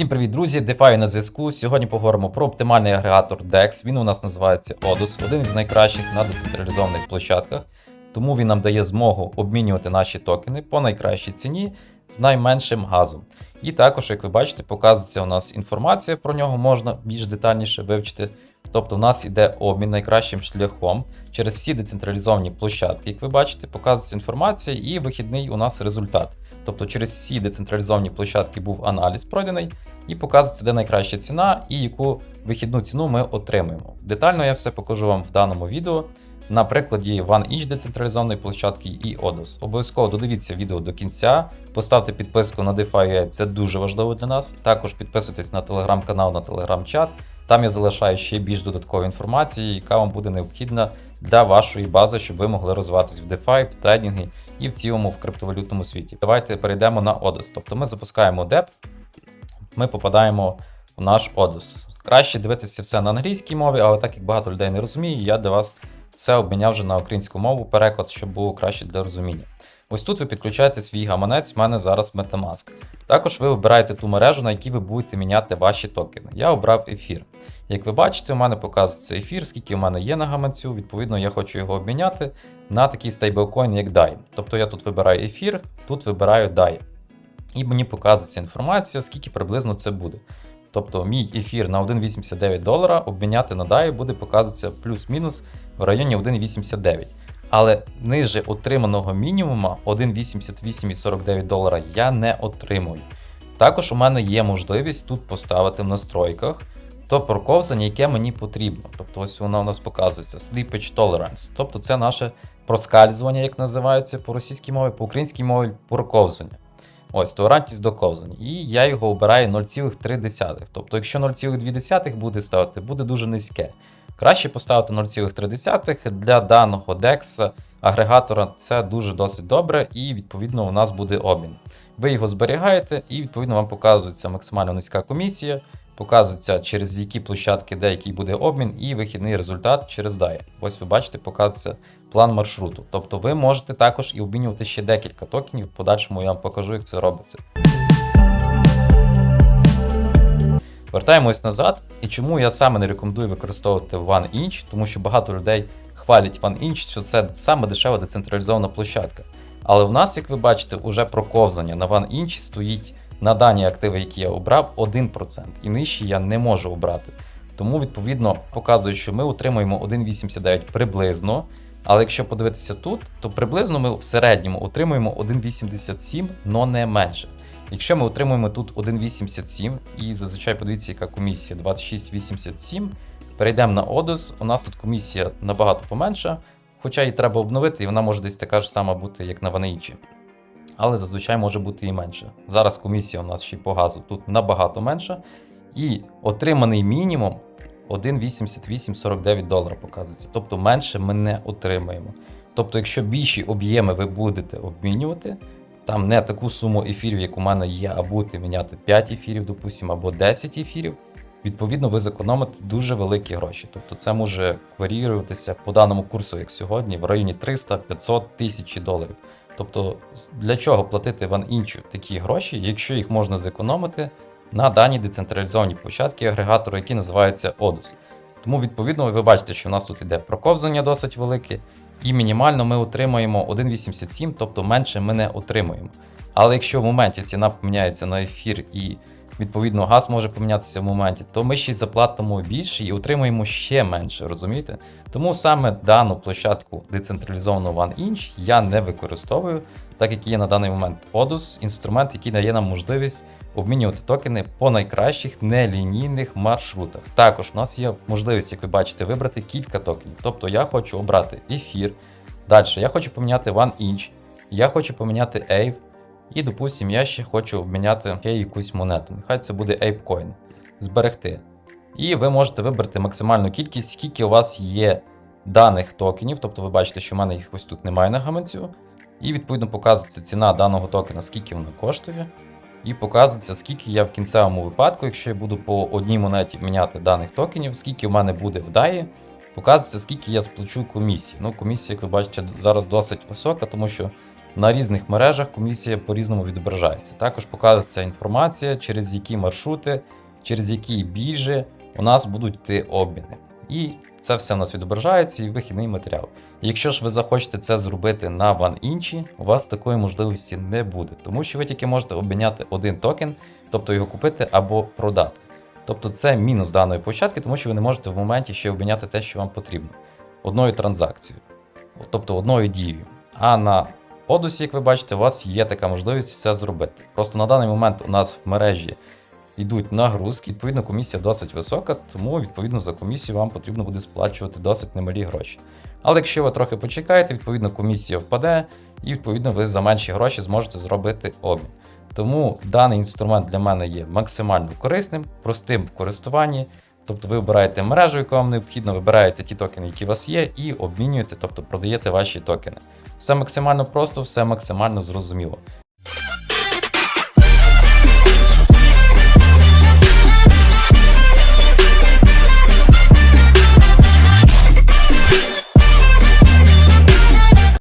Всім привіт, друзі! DeFi на зв'язку. Сьогодні поговоримо про оптимальний агрегатор DEX. Він у нас називається ODUS, один із найкращих на децентралізованих площадках. Тому він нам дає змогу обмінювати наші токени по найкращій ціні з найменшим газом. І також, як ви бачите, показується у нас інформація про нього, можна більш детальніше вивчити. Тобто, у нас іде обмін найкращим шляхом через всі децентралізовані площадки. Як ви бачите, показується інформація і вихідний у нас результат. Тобто через всі децентралізовані площадки був аналіз пройдений, і показується, де найкраща ціна і яку вихідну ціну ми отримуємо. Детально я все покажу вам в даному відео на прикладі OneInch децентралізованої площадки і ODOS. Обов'язково додивіться відео до кінця, поставте підписку на DeFi, це дуже важливо для нас. Також підписуйтесь на телеграм-канал, на телеграм-чат. Там я залишаю ще більш додаткової інформації, яка вам буде необхідна для вашої бази, щоб ви могли розвиватись в DeFi, в трейдингі і в цілому в криптовалютному світі. Давайте перейдемо на ODOS. Тобто ми запускаємо DEP, ми попадаємо в наш ODOS. Краще дивитися все на англійській мові, але так як багато людей не розуміє, я для вас все обміняв вже на українську мову переклад, щоб було краще для розуміння. Ось тут ви підключаєте свій гаманець, в мене зараз Metamask. Також ви обираєте ту мережу, на якій ви будете міняти ваші токени. Я обрав ефір. Як ви бачите, у мене показується ефір, скільки у мене є на гаманцю. Відповідно, я хочу його обміняти на такий стейблкоін, як DAI. Тобто я тут вибираю ефір, тут вибираю DAI. І мені показується інформація, скільки приблизно це буде. Тобто мій ефір на 1,89 долара обміняти на DAI буде показуватися плюс-мінус в районі 1,89. Але ниже отриманого мінімума 1,88,49 долара я не отримую. Також у мене є можливість тут поставити в настройках то проковзання, яке мені потрібно. Тобто ось воно у нас показується Slippage Tolerance. Тобто це наше проскальзування, як називається по російській мові, по українській мові проковзання. Ось, толерантність до ковзання. І я його обираю 0,3. Тобто, якщо 0,2 буде ставити, буде дуже низьке. Краще поставити 0,3 для даного DEX агрегатора це дуже досить добре, і відповідно у нас буде обмін. Ви його зберігаєте, і відповідно вам показується максимально низька комісія, показується через які площадки деякий буде обмін, і вихідний результат через DAI. Ось ви бачите, показується план маршруту. Тобто ви можете також і обмінювати ще декілька токенів. В подальшому я вам покажу, як це робиться. Вертаємось назад. І чому я саме не рекомендую використовувати OneInch, тому що багато людей хвалять OneInch, що це саме дешева децентралізована площадка. Але в нас, як ви бачите, уже проковзання на OneInch стоїть на дані активи, які я обрав, 1%. І нижче я не можу обрати. Тому, відповідно, показує, що ми отримуємо 1,89 приблизно. Але якщо подивитися тут, то приблизно ми в середньому отримуємо 1,87, но не менше. Якщо ми отримуємо тут 1,87 і зазвичай подивіться, яка комісія 26,87, перейдемо на ODOS, у нас тут комісія набагато поменша, хоча її треба обновити, і вона може десь така ж сама бути, як на Ванеїчі. Але зазвичай може бути і менше. Зараз комісія у нас ще й по газу тут набагато менша. І отриманий мінімум 1,8849 долара показується. Тобто менше ми не отримаємо. Тобто, якщо більші об'єми ви будете обмінювати, там не таку суму ефірів, як у мене є, а будете міняти 5 ефірів, допустимо, або 10 ефірів, відповідно, ви зекономите дуже великі гроші. Тобто це може варіюватися по даному курсу, як сьогодні, в районі 300-500 тисяч доларів. Тобто, для чого платити OneInch такі гроші, якщо їх можна зекономити на даній децентралізованій площадці агрегатору, який називається ODOS. Тому, відповідно, ви бачите, що у нас тут іде проковзання досить велике, і мінімально ми отримаємо 1,87, тобто менше ми не отримуємо. Але якщо в моменті ціна поміняється на ефір і відповідно газ може помінятися в моменті, то ми ще й заплатимо більше і отримуємо ще менше, розумієте? Тому саме дану площадку децентралізовану OneInch я не використовую, так як є на даний момент ODOS, інструмент, який дає нам можливість обмінювати токени по найкращих нелінійних маршрутах. Також у нас є можливість, як ви бачите, вибрати кілька токенів. Тобто я хочу обрати ефір. Далі я хочу поміняти OneInch, я хочу поміняти AVE, і, допустимо, я ще хочу обміняти ще якусь монету. Нехай це буде ApeCoin. Зберегти. І ви можете вибрати максимальну кількість, скільки у вас є даних токенів. Тобто ви бачите, що в мене їх ось тут немає на гаманцю. І відповідно показується ціна даного токена, скільки вона коштує. І показується, скільки я в кінцевому випадку, якщо я буду по одній монеті міняти даних токенів, скільки в мене буде в DAI, показується, скільки я сплачу комісії. Ну, комісія, як ви бачите, зараз досить висока, тому що на різних мережах комісія по-різному відображається. Також показується інформація, через які маршрути, через які біржі у нас будуть йти обміни. І це все у нас відображається і вихідний матеріал. Якщо ж ви захочете це зробити на OneInch, у вас такої можливості не буде, тому що ви тільки можете обміняти один токен, тобто його купити або продати. Тобто це мінус даної площадки, тому що ви не можете в моменті ще обміняти те, що вам потрібно, одною транзакцією, тобто одною дією. А на Одусі, як ви бачите, у вас є така можливість все зробити. Просто на даний момент у нас в мережі йдуть нагрузки, відповідно, комісія досить висока, тому відповідно за комісію вам потрібно буде сплачувати досить немалі гроші. Але якщо ви трохи почекаєте, відповідно комісія впаде, і відповідно ви за менші гроші зможете зробити обмін. Тому даний інструмент для мене є максимально корисним, простим в користуванні. Тобто ви обираєте мережу, яку вам необхідно, вибираєте ті токени, які у вас є, і обмінюєте, тобто продаєте ваші токени. Все максимально просто, все максимально зрозуміло.